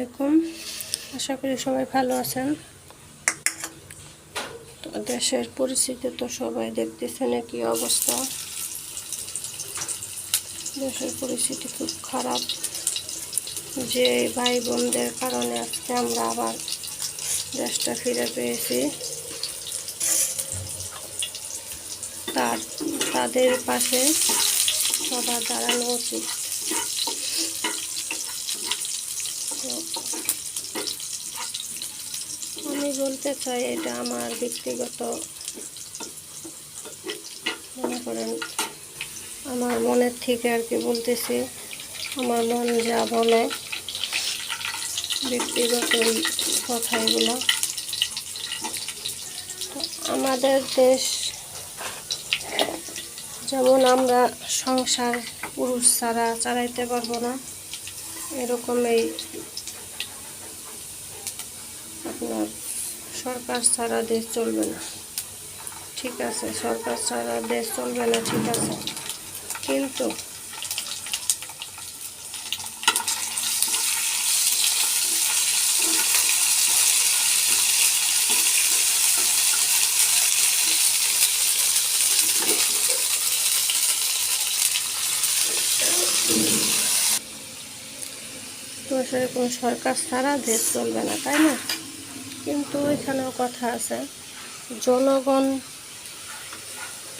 আলাইকুম। আশা করি সবাই ভালো আছেন। তো দেশের পরিস্থিতি তো সবাই দেখতেছেন কি অবস্থা। দেশের পরিস্থিতি খুব খারাপ। যে ভাই বোনদের কারণে আজকে আমরা আবার দেশটা ফিরে পেয়েছি। তার, তাদের পাশে সবার দাঁড়ানো উচিত তো আমি বলতে চাই, এটা আমার ব্যক্তিগত মনে করেন, আমার মনের থেকে আর কি বলতেছি, আমার মন যা বলে, ব্যক্তিগত এই কথা এগুলো তো আমাদের দেশ, যেমন আমরা সংসার পুরুষ ছাড়া চালাইতে পারব না এরকম এই আপনার সরকার ছাড়া দেশ চলবে না। ঠিক আছে, সরকার ছাড়া দেশ চলবে না, ঠিক আছে। কিন্তু তো সরকার ছাড়া দেশ চলবে না, তাই না? কিন্তু এখানেও কথা আছে। জনগণ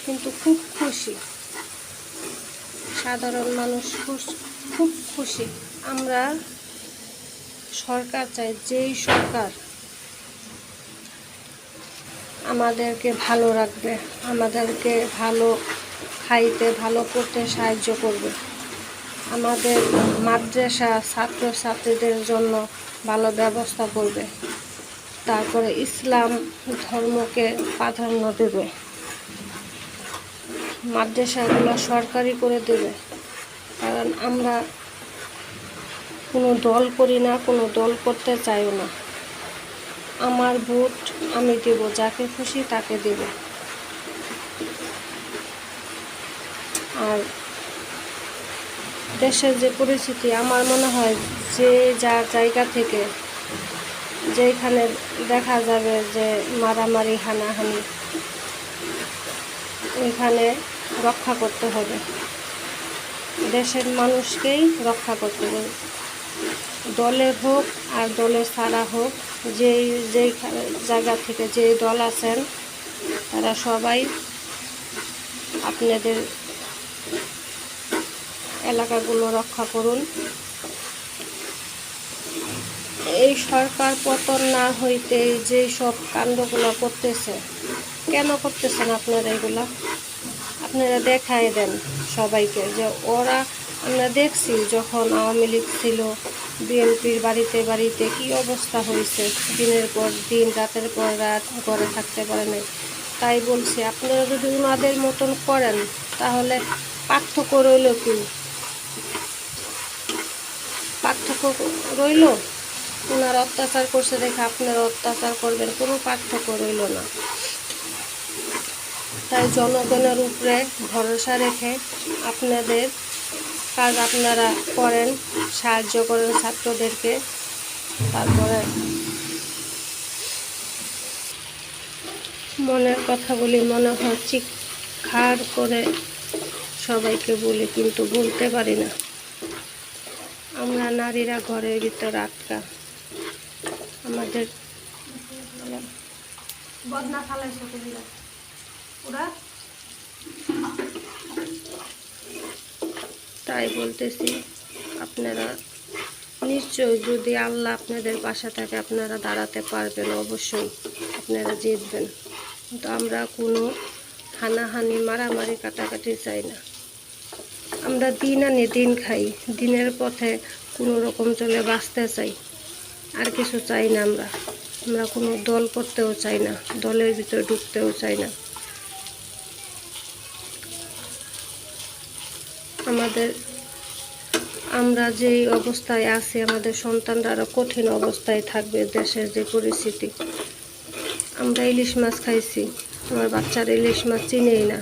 কিন্তু খুব খুশি। সাধারণ মানুষ খুব খুশি। আমরা সরকার চাই, যেই সরকার আমাদেরকে ভালো রাখবে, আমাদেরকে ভালো খাইতে, ভালো করতে সাহায্য করবে। আমাদের মাদ্রাসা ছাত্রছাত্রীদের জন্য ভালো ব্যবস্থা করবে। তারপরে ইসলাম ধর্মকে প্রাধান্য দেবে। মাদ্রাসাগুলো সরকারি করে দেবে। কারণ আমরা কোনো দল করি না, কোনো দল করতে চাইও না। আমার ভোট আমি দেব, যাকে খুশি তাকে দেব। আর দেশের যে পরিস্থিতি, আমার মনে হয় যে যা জায়গা থেকে যেখানে দেখা যাবে যে মারামারি, হানাহানি ওইখানে রক্ষা করতে হবে। দেশের মানুষকেই রক্ষা করতে হবে। দলের হোক আর দলের ছাড়া হোক, যেই যেই জায়গা থেকে যে দল আছেন, তারা সবাই আপনাদের এলাকাগুলো রক্ষা করুন। এই সরকার পতন না হইতে যে সব কাণ্ডগুলো করতেছে, কেন করতেছেন আপনারা এগুলো? আপনারা দেখাই দেন সবাইকে যে ওরা, আমরা দেখছি যখন আওয়ামী লীগ ছিল, বিএনপির বাড়িতে বাড়িতে কি অবস্থা হয়েছে, দিনের পর দিন, রাতের পর রাত, ঘরে থাকতে পারে নাই। তাই বলছি, আপনারা যদি ওনাদের মতন করেন, তাহলে পার্থক্য রইল কি? পার্থক্য রইল? ওনার অত্যাচার করছে দেখে আপনারা অত্যাচার করবেন, কোনো পার্থক্য রইল না। তাই জনগণের উপরে ভরসা রেখে আপনাদের কাজ আপনারা করেন, সাহায্য করেন ছাত্রদেরকে, তারপরে মনের কথাগুলি মনে হয় চিৎকার করে সবাইকে বলি, কিন্তু বলতে পারি না। আমরা নারীরা ঘরের ভিতর আটকা। আমাদের বদনা ওরা? তাই বলতেছি আপনারা নিশ্চয় যদি আল্লাহ আপনাদের পাশে থাকে আপনারা দাঁড়াতে পারবেন অবশ্যই আপনারা জিতবেন। কিন্তু আমরা কোনো হানাহানি মারামারি কাটাকাটি চাই না। আমরা দিন আনি দিন খাই দিনের পথে কোনো রকম চলে বাঁচতে চাই। আর কিছু চাই না আমরা। আমরা কোনো দল করতেও চাই না, দলের ভিতরে ঢুকতেও চাই না। আমাদের, আমরা যেই অবস্থায় আছি, আমাদের সন্তানরা আরও কঠিন অবস্থায় থাকবে দেশের যে পরিস্থিতি। আমরা ইলিশ মাছ খাইছি, আমার বাচ্চারা ইলিশ মাছ চিনেই না,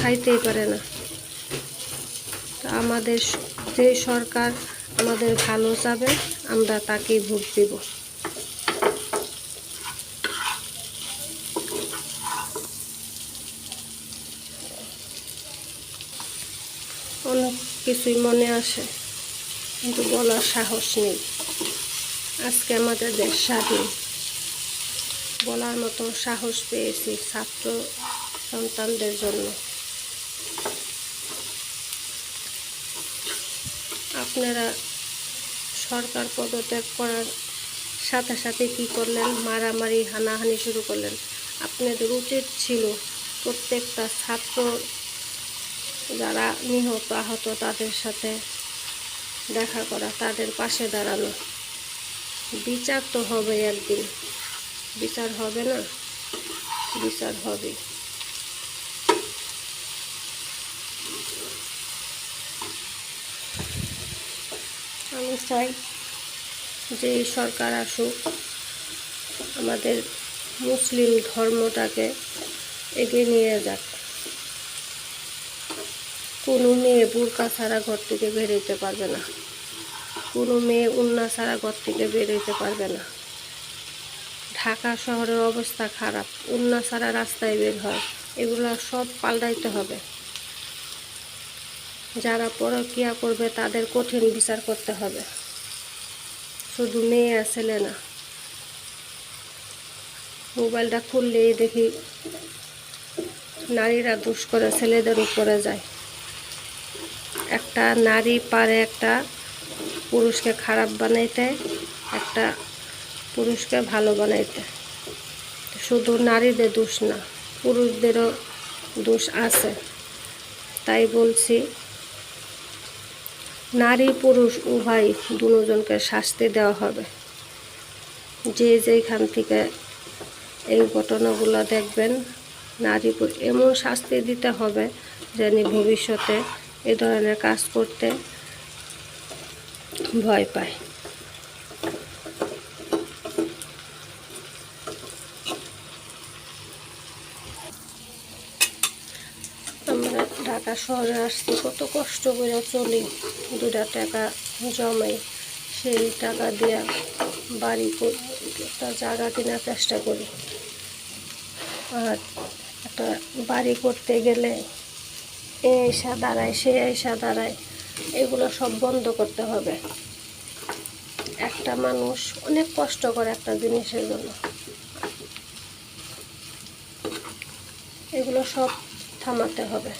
খাইতেই পারে না। আমাদের যে সরকার আমাদের ভালো চাবে আমরা তাকেই ভোট দেব। অনেক কিছুই মনে আসে, কিন্তু বলার সাহস নেই। আজকে আমাদের দেশ স্বাধীন। বলার মতো সাহস পেয়েছি ছাত্র সন্তানদের জন্য। আপনারা সরকার পদত্যাগ করার সাথে সাথে কি করলেন? মারামারি, হানাহানি শুরু করলেন। আপনাদের উচিত ছিল প্রত্যেকটা ছাত্র যারা নিহত আহত তাদের সাথে দেখা করা, তাদের পাশে দাঁড়ানো। বিচার তো হবে একদিন। বিচার হবে না? বিচার হবে। আমি চাই যে এই সরকার আসুক, আমাদের মুসলিম ধর্মটাকে এগিয়ে নিয়ে যাক। কোনো মেয়ে বুরকা ছাড়া ঘর থেকে বেরোতে পারবে না। কোনো মেয়ে উন্না ছাড়া ঘর থেকে বেরোতে পারবে না। ঢাকা শহরের অবস্থা খারাপ, উন্না ছাড়া রাস্তায় বের হয়, এগুলো সব পাল্টাইতে হবে। যারা পরকিয়া করবে, তাদের কঠিন বিচার করতে হবে। শুধু মেয়ে আর ছেলে না। মোবাইলটা খুললেই দেখি নারীরা দুষ করে, ছেলেদের উপরে যায়। একটা নারী পারে একটা পুরুষকে খারাপ বানাইতে, একটা পুরুষকে ভালো বানাইতে। শুধু নারীদের দোষ না, পুরুষদেরও দোষ আছে। তাই বলছি নারী পুরুষ উভয় দুজনকে শাস্তি দেওয়া হবে। যে যেখান থেকে এই ঘটনাগুলো দেখবেন, নারী পুরুষ, এমন শাস্তি দিতে হবে যেন ভবিষ্যতে এ ধরনের কাজ করতে ভয় পায় আমরা ঢাকা শহরে আসছি, কত কষ্ট করে চলি। দুটা টাকা জমাই, সেই টাকা দিয়ে বাড়ি একটা জায়গা কেনার চেষ্টা করি। আর একটা বাড়ি করতে গেলে এ এসা দাঁড়ায় সে এসা দাঁড়ায়, এগুলো সব বন্ধ করতে হবে। একটা মানুষ অনেক কষ্ট করে একটা জিনিসের জন্য। এগুলো সব থামাতে হবে।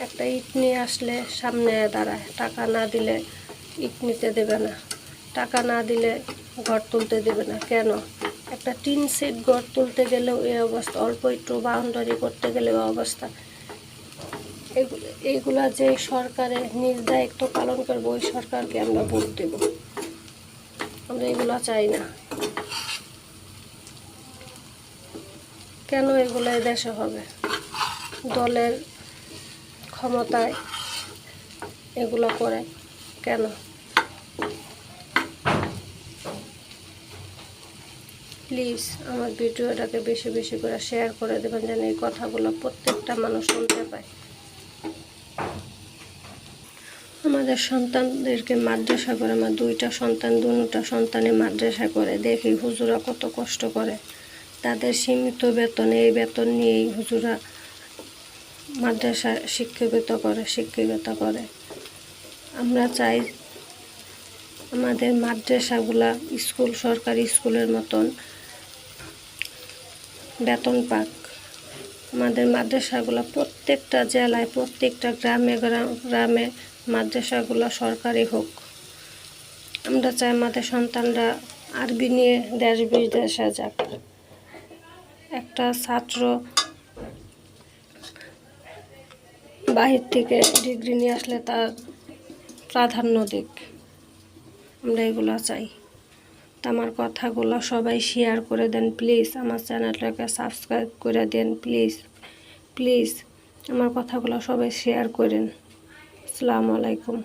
একটা ইট নিয়ে আসলে সামনে দাঁড়ায়। টাকা না দিলে ইট নিতে দেবে না। টাকা না দিলে ঘর তুলতে দেবে না। কেন? একটা টিন সেট ঘর তুলতে গেলেও এই অবস্থা। অল্প একটু বাউন্ডারি করতে গেলে গেলেও অবস্থা। এইগুলা যে সরকারের নিজ দায়িত্ব পালন করব, ওই সরকারকে আমরা ভোট দেব। আমরা এগুলো চাই না। কেন এগুলো দেশে হবে? দলের ক্ষমতায় এগুলো করে, কেন? প্লিজ আমার ভিডিওটাকে বেশি বেশি করে শেয়ার করে দেবেন যেন এই কথাগুলো প্রত্যেকটা মানুষ শুনতে পায়। আমাদের সন্তানদেরকে মাদ্রাসা করে, আমার দুইটা সন্তান, দুটা সন্তানে মাদ্রাসা করে। দেখি হুজুরা কত কষ্ট করে। তাদের সীমিত বেতনে, এই বেতন নিয়েই হুজুরা মাদ্রাসা শিক্ষিত করে শিক্ষিত করে। আমরা চাই আমাদের মাদ্রাসাগুলা স্কুল, সরকারি স্কুলের মতন বেতন পাক। আমাদের মাদ্রাসাগুলো প্রত্যেকটা জেলায়, প্রত্যেকটা গ্রামে গ্রাম- গ্রামে মাদ্রাসাগুলো সরকারি হোক। আমরা চাই আমাদের সন্তানরা আরবি নিয়ে দেশ বিদেশে যাক। একটা ছাত্র বাহির থেকে ডিগ্রি নিয়ে আসলে তার প্রাধান্য দিক। আমরা এগুলো চাই। তো আমার কথাগুলো সবাই শেয়ার করে দেন প্লিজ আমার চ্যানেলটাকে সাবস্ক্রাইব করে দেন প্লিজ প্লিজ আমার কথাগুলো সবাই শেয়ার করেন। আসসালামু আলাইকুম।